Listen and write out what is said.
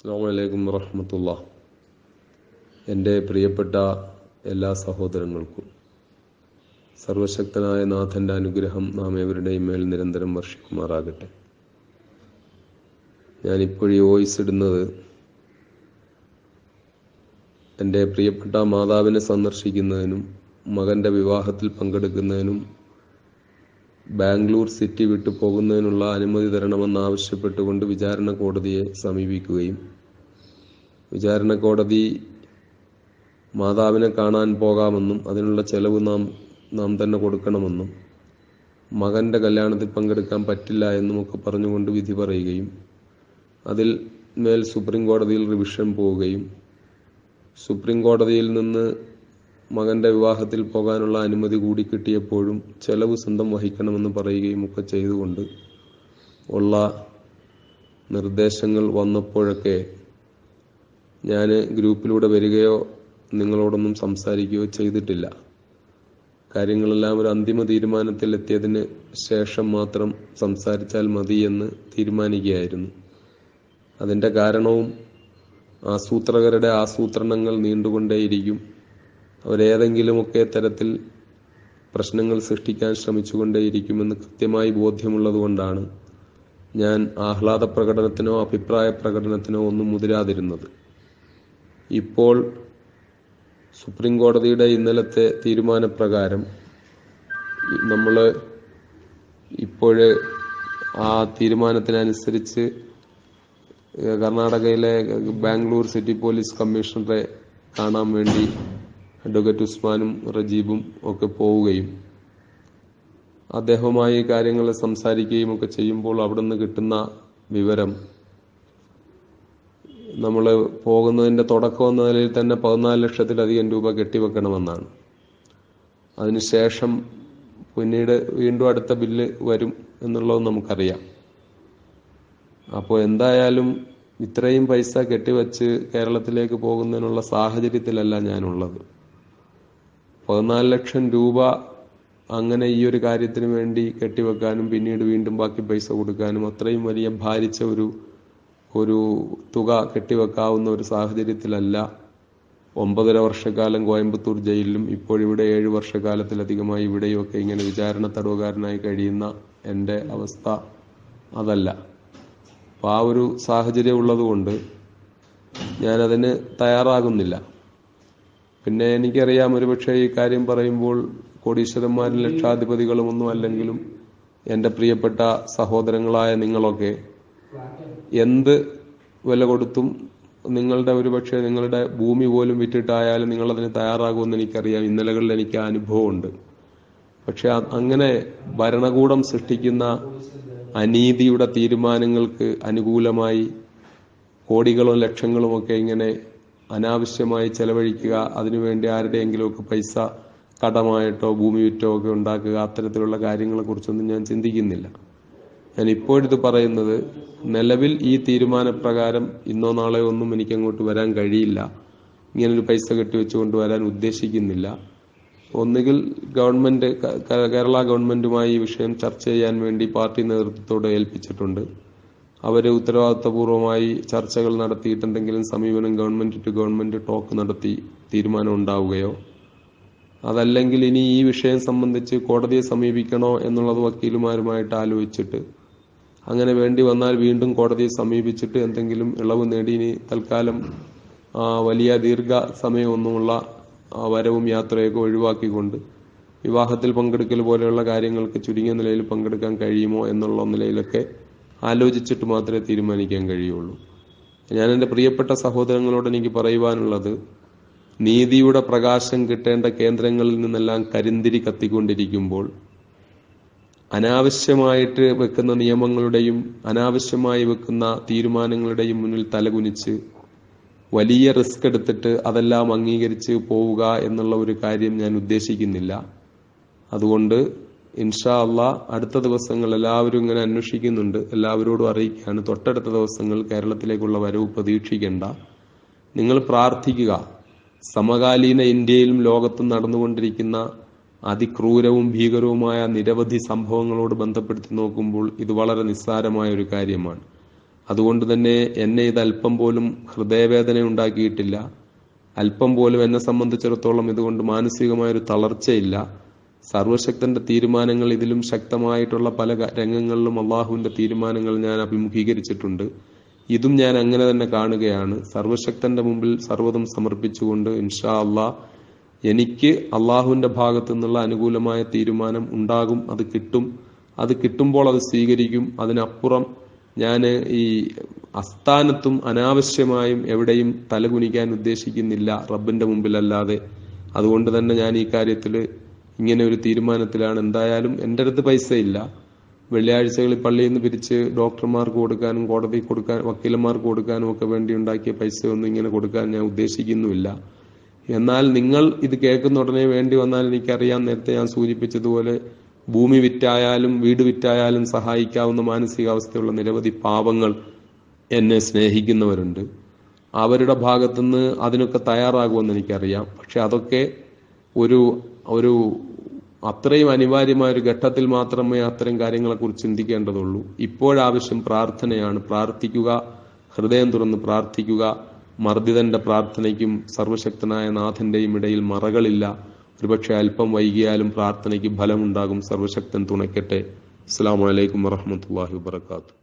അസ്സാം വലൈക്കും വറഹമത്തുള്ള. എന്റെ പ്രിയപ്പെട്ട എല്ലാ സഹോദരങ്ങൾക്കും സർവശക്തനായ നാഥന്റെ അനുഗ്രഹം നാം ഏവരുടെയും മേൽ നിരന്തരം വർഷിക്കുമാറാകട്ടെ. ഞാനിപ്പോഴീ വോയിസ് ഇടുന്നത് എന്റെ പ്രിയപ്പെട്ട മാതാവിനെ സന്ദർശിക്കുന്നതിനും മകന്റെ വിവാഹത്തിൽ പങ്കെടുക്കുന്നതിനും ബാംഗ്ലൂർ സിറ്റി വിട്ടു പോകുന്നതിനുള്ള അനുമതി തരണമെന്ന് ആവശ്യപ്പെട്ടുകൊണ്ട് വിചാരണ കോടതിയെ സമീപിക്കുകയും. വിചാരണ കോടതി മാതാവിനെ കാണാൻ പോകാമെന്നും അതിനുള്ള ചെലവ് നാം നാം തന്നെ കൊടുക്കണമെന്നും മകന്റെ കല്യാണത്തിൽ പങ്കെടുക്കാൻ പറ്റില്ല എന്നും ഒക്കെ പറഞ്ഞുകൊണ്ട് വിധി പറയുകയും അതിൽ മേൽ സുപ്രീം കോടതിയിൽ റിവിഷൻ പോവുകയും സുപ്രീം കോടതിയിൽ നിന്ന് മകന്റെ വിവാഹത്തിൽ പോകാനുള്ള അനുമതി കൂടി കിട്ടിയപ്പോഴും ചെലവ് സ്വന്തം വഹിക്കണമെന്ന് പറയുകയും ഒക്കെ ചെയ്തുകൊണ്ട് ഉള്ള നിർദ്ദേശങ്ങൾ വന്നപ്പോഴൊക്കെ ഞാൻ ഗ്രൂപ്പിലൂടെ വരികയോ നിങ്ങളോടൊന്നും സംസാരിക്കുകയോ ചെയ്തിട്ടില്ല. കാര്യങ്ങളെല്ലാം ഒരു അന്തിമ തീരുമാനത്തിൽ എത്തിയതിന് ശേഷം മാത്രം സംസാരിച്ചാൽ മതി എന്ന് തീരുമാനിക്കുകയായിരുന്നു. അതിന്റെ കാരണവും ആസൂത്രകരുടെ ആസൂത്രണങ്ങൾ നീണ്ടുകൊണ്ടേയിരിക്കും. അവരേതെങ്കിലുമൊക്കെ തരത്തിൽ പ്രശ്നങ്ങൾ സൃഷ്ടിക്കാൻ ശ്രമിച്ചുകൊണ്ടേയിരിക്കുമെന്ന് കൃത്യമായി ബോധ്യമുള്ളതുകൊണ്ടാണ് ഞാൻ ആഹ്ലാദ പ്രകടനത്തിനോ അഭിപ്രായ പ്രകടനത്തിനോ ഒന്നും മുതിരാതിരുന്നത്. ഇപ്പോൾ സുപ്രീം കോടതിയുടെ ഇന്നലത്തെ തീരുമാനപ്രകാരം നമ്മൾ ഇപ്പോൾ ആ തീരുമാനത്തിനനുസരിച്ച് കർണാടകയിലെ ബാംഗ്ലൂർ സിറ്റി പോലീസ് കമ്മീഷണറെ കാണാൻ വേണ്ടി അഡ്വക്കേറ്റ് ഉസ്മാനും റജീബും ഒക്കെ പോവുകയും അദ്ദേഹവുമായി കാര്യങ്ങൾ സംസാരിക്കുകയും ഒക്കെ ചെയ്യുമ്പോൾ അവിടെ നിന്ന് കിട്ടുന്ന വിവരം നമ്മൾ പോകുന്നതിന്റെ തുടക്കം എന്ന നിലയിൽ തന്നെ പതിനാല് ലക്ഷത്തിലധികം രൂപ കെട്ടിവെക്കണമെന്നാണ്. അതിനുശേഷം പിന്നീട് വീണ്ടും അടുത്ത ബില്ല് വരും എന്നുള്ളത് നമുക്കറിയാം. അപ്പോൾ എന്തായാലും ഇത്രയും പൈസ കെട്ടിവെച്ച് കേരളത്തിലേക്ക് പോകുന്നതിനുള്ള സാഹചര്യത്തിലല്ല ഞാനുള്ളത്. പതിനാല് ലക്ഷം രൂപ അങ്ങനെ ഈ ഒരു കാര്യത്തിന് വേണ്ടി കെട്ടിവെക്കാനും പിന്നീട് വീണ്ടും ബാക്കി പൈസ കൊടുക്കാനും അത്രയും വലിയ ഭാരിച്ച ഒരു ഒരു തുക കെട്ടിവെക്കാവുന്ന ഒരു സാഹചര്യത്തിലല്ല ഒമ്പതര വർഷക്കാലം കോയമ്പത്തൂർ ജയിലിലും ഇപ്പോഴിവിടെ ഏഴ് വർഷക്കാലത്തിലധികമായി ഇവിടെയൊക്കെ ഇങ്ങനെ വിചാരണ തടവുകാരനായി കഴിയുന്ന എന്റെ അവസ്ഥ അതല്ല. അപ്പോൾ ആ ഒരു സാഹചര്യം ഉള്ളതുകൊണ്ട് ഞാനതിന് തയ്യാറാകുന്നില്ല. പിന്നെ എനിക്കറിയാം ഒരുപക്ഷെ ഈ കാര്യം പറയുമ്പോൾ കോടീശ്വരന്മാരും ലക്ഷാധിപതികളും ഒന്നും അല്ലെങ്കിലും എന്റെ പ്രിയപ്പെട്ട സഹോദരങ്ങളായ നിങ്ങളൊക്കെ എന്ത് വില കൊടുത്തും നിങ്ങളുടെ ഒരുപക്ഷെ നിങ്ങളുടെ ഭൂമി പോലും വിറ്റിട്ടായാലും നിങ്ങളതിന് തയ്യാറാകുമെന്ന് എനിക്കറിയാം. ഇന്നലകളിൽ എനിക്ക് അനുഭവമുണ്ട്. പക്ഷെ അങ്ങനെ ഭരണകൂടം സൃഷ്ടിക്കുന്ന അനീതിയുടെ തീരുമാനങ്ങൾക്ക് അനുകൂലമായി കോടികളും ലക്ഷങ്ങളും ഒക്കെ ഇങ്ങനെ അനാവശ്യമായി ചെലവഴിക്കുക അതിനുവേണ്ടി ആരുടെയെങ്കിലുമൊക്കെ പൈസ കടമായിട്ടോ ഭൂമി വിറ്റോ ഒക്കെ ഉണ്ടാക്കുക അത്തരത്തിലുള്ള കാര്യങ്ങളെ കുറിച്ചൊന്നും ഞാൻ ചിന്തിക്കുന്നില്ല. ഞാൻ ഇപ്പോഴിത് പറയുന്നത് നിലവിൽ ഈ തീരുമാനപ്രകാരം ഇന്നോ നാളെയോ ഒന്നും എനിക്ക് അങ്ങോട്ട് വരാൻ കഴിയില്ല. ഇങ്ങനൊരു പൈസ കെട്ടിവെച്ച് കൊണ്ടുവരാൻ ഉദ്ദേശിക്കുന്നില്ല. ഒന്നുകിൽ ഗവൺമെന്റ് കേരള ഗവൺമെന്റുമായി ഈ വിഷയം ചർച്ച ചെയ്യാൻ വേണ്ടി പാർട്ടി നേതൃത്വത്തോട് ഏൽപ്പിച്ചിട്ടുണ്ട്. അവർ ഉത്തരവാദിത്തപൂർവമായി ചർച്ചകൾ നടത്തിയിട്ടുണ്ടെങ്കിലും സമീപനം ഗവൺമെന്റ് ടു ഗവൺമെന്റ് ടോക്ക് നടത്തി തീരുമാനം ഉണ്ടാവുകയോ അതല്ലെങ്കിൽ ഇനി ഈ വിഷയം സംബന്ധിച്ച് കോടതിയെ സമീപിക്കണോ എന്നുള്ളത് വക്കീലുമാരുമായിട്ട് ആലോചിച്ചിട്ട് അങ്ങനെ വേണ്ടി വന്നാൽ വീണ്ടും കോടതിയെ സമീപിച്ചിട്ട് എന്തെങ്കിലും ഇളവ് നേടി ഇനി തൽക്കാലം വലിയ ദീർഘ സമയമൊന്നുമുള്ള വരവും യാത്രയൊക്കെ ഒഴിവാക്കിക്കൊണ്ട് വിവാഹത്തിൽ പങ്കെടുക്കൽ പോലെയുള്ള കാര്യങ്ങൾക്ക് ചുരുങ്ങിയ നിലയിൽ പങ്കെടുക്കാൻ കഴിയുമോ എന്നുള്ള നിലയിലൊക്കെ ആലോചിച്ചിട്ട് മാത്രമേ തീരുമാനിക്കാൻ കഴിയുള്ളൂ. ഞാൻ എന്റെ പ്രിയപ്പെട്ട സഹോദരങ്ങളോട് എനിക്ക് പറയുവാനുള്ളത് നീതിയുടെ പ്രകാശം കിട്ടേണ്ട കേന്ദ്രങ്ങളിൽ നിന്നെല്ലാം കരിന്തിരി കത്തിക്കൊണ്ടിരിക്കുമ്പോൾ അനാവശ്യമായിട്ട് വെക്കുന്ന നിയമങ്ങളുടെയും അനാവശ്യമായി വെക്കുന്ന തീരുമാനങ്ങളുടെയും മുന്നിൽ തലകുനിച്ച് വലിയ റിസ്ക് എടുത്തിട്ട് അതെല്ലാം അംഗീകരിച്ച് പോവുക എന്നുള്ള ഒരു കാര്യം ഞാൻ ഉദ്ദേശിക്കുന്നില്ല. അതുകൊണ്ട് ഇൻഷാ അള്ളാ അടുത്ത ദിവസങ്ങൾ എല്ലാവരും ഇങ്ങനെ അന്വേഷിക്കുന്നുണ്ട്. എല്ലാവരോടും അറിയിക്കുകയാണ്. തൊട്ടടുത്ത ദിവസങ്ങൾ കേരളത്തിലേക്കുള്ള വരവ് പ്രതീക്ഷിക്കേണ്ട. നിങ്ങൾ പ്രാർത്ഥിക്കുക. സമകാലീന ഇന്ത്യയിലും ലോകത്തും നടന്നുകൊണ്ടിരിക്കുന്ന അതിക്രൂരവും ഭീകരവുമായ നിരവധി സംഭവങ്ങളോട് ബന്ധപ്പെടുത്തി നോക്കുമ്പോൾ ഇത് വളരെ നിസ്സാരമായ ഒരു കാര്യമാണ്. അതുകൊണ്ട് തന്നെ എന്നെ ഇത് അല്പം പോലും ഹൃദയവേദന ഉണ്ടാക്കിയിട്ടില്ല. അല്പം പോലും എന്നെ സംബന്ധിച്ചിടത്തോളം ഇതുകൊണ്ട് മാനസികമായൊരു തളർച്ചയില്ല. സർവശക്തന്റെ തീരുമാനങ്ങൾ ഇതിലും ശക്തമായിട്ടുള്ള പല രംഗങ്ങളിലും അള്ളാഹുവിന്റെ തീരുമാനങ്ങൾ ഞാൻ അഭിമുഖീകരിച്ചിട്ടുണ്ട്. ഇതും ഞാൻ അങ്ങനെ തന്നെ കാണുകയാണ്. സർവശക്തന്റെ മുമ്പിൽ സർവതും സമർപ്പിച്ചുകൊണ്ട് ഇൻഷാ അള്ളാ എനിക്ക് അള്ളാഹുവിന്റെ ഭാഗത്തു നിന്നുള്ള അനുകൂലമായ തീരുമാനം ഉണ്ടാകും. അത് കിട്ടും. അത് കിട്ടുമ്പോൾ അത് സ്വീകരിക്കും. അതിനപ്പുറം ഞാൻ ഈ അസ്ഥാനത്തും അനാവശ്യമായും എവിടെയും തലകുനിക്കാൻ ഉദ്ദേശിക്കുന്നില്ല റബ്ബിന്റെ മുമ്പിലല്ലാതെ. അതുകൊണ്ട് തന്നെ ഞാൻ ഈ കാര്യത്തിൽ ഇങ്ങനെ ഒരു തീരുമാനത്തിലാണ്. എന്തായാലും എന്റെ അടുത്ത് പൈസ ഇല്ല വെള്ളിയാഴ്ചകളിൽ പള്ളിയിൽ നിന്ന് പിരിച്ച് ഡോക്ടർമാർക്ക് കൊടുക്കാനും കോടതി കൊടുക്കാൻ വക്കീലന്മാർക്ക് കൊടുക്കാനും ഒക്കെ വേണ്ടി ഉണ്ടാക്കിയ പൈസയൊന്നും ഇങ്ങനെ കൊടുക്കാൻ ഞാൻ ഉദ്ദേശിക്കുന്നുമില്ല. എന്നാൽ നിങ്ങൾ ഇത് കേൾക്കുന്ന ഉടനെ വേണ്ടി വന്നാൽ എനിക്കറിയാം നേരത്തെ ഞാൻ സൂചിപ്പിച്ചതുപോലെ ഭൂമി വിറ്റായാലും വീട് വിറ്റായാലും സഹായിക്കാവുന്ന മാനസികാവസ്ഥയുള്ള നിരവധി പാവങ്ങൾ എന്നെ സ്നേഹിക്കുന്നവരുണ്ട്. അവരുടെ ഭാഗത്തുനിന്ന് അതിനൊക്കെ തയ്യാറാകുമെന്ന് എനിക്കറിയാം. പക്ഷെ അതൊക്കെ ഒരു ഒരു അത്രയും അനിവാര്യമായ ഒരു ഘട്ടത്തിൽ മാത്രമേ അത്തരം കാര്യങ്ങളെക്കുറിച്ച് ചിന്തിക്കേണ്ടതുള്ളൂ. ഇപ്പോഴാവശ്യം പ്രാർത്ഥനയാണ്. പ്രാർത്ഥിക്കുക ഹൃദയം തുറന്ന് പ്രാർത്ഥിക്കുക മർദ്ദിതന്റെ പ്രാർത്ഥനയ്ക്കും സർവശക്തനായ നാഥന്റെയും ഇടയിൽ മറകളില്ല. ഒരുപക്ഷെ അല്പം വൈകിയാലും പ്രാർത്ഥനയ്ക്ക് ഫലമുണ്ടാകും. സർവശക്തൻ തുണയ്ക്കട്ടെ. അസ്സാം വലൈക്കും വറഹമത്തല്ലാഹി വാത്തു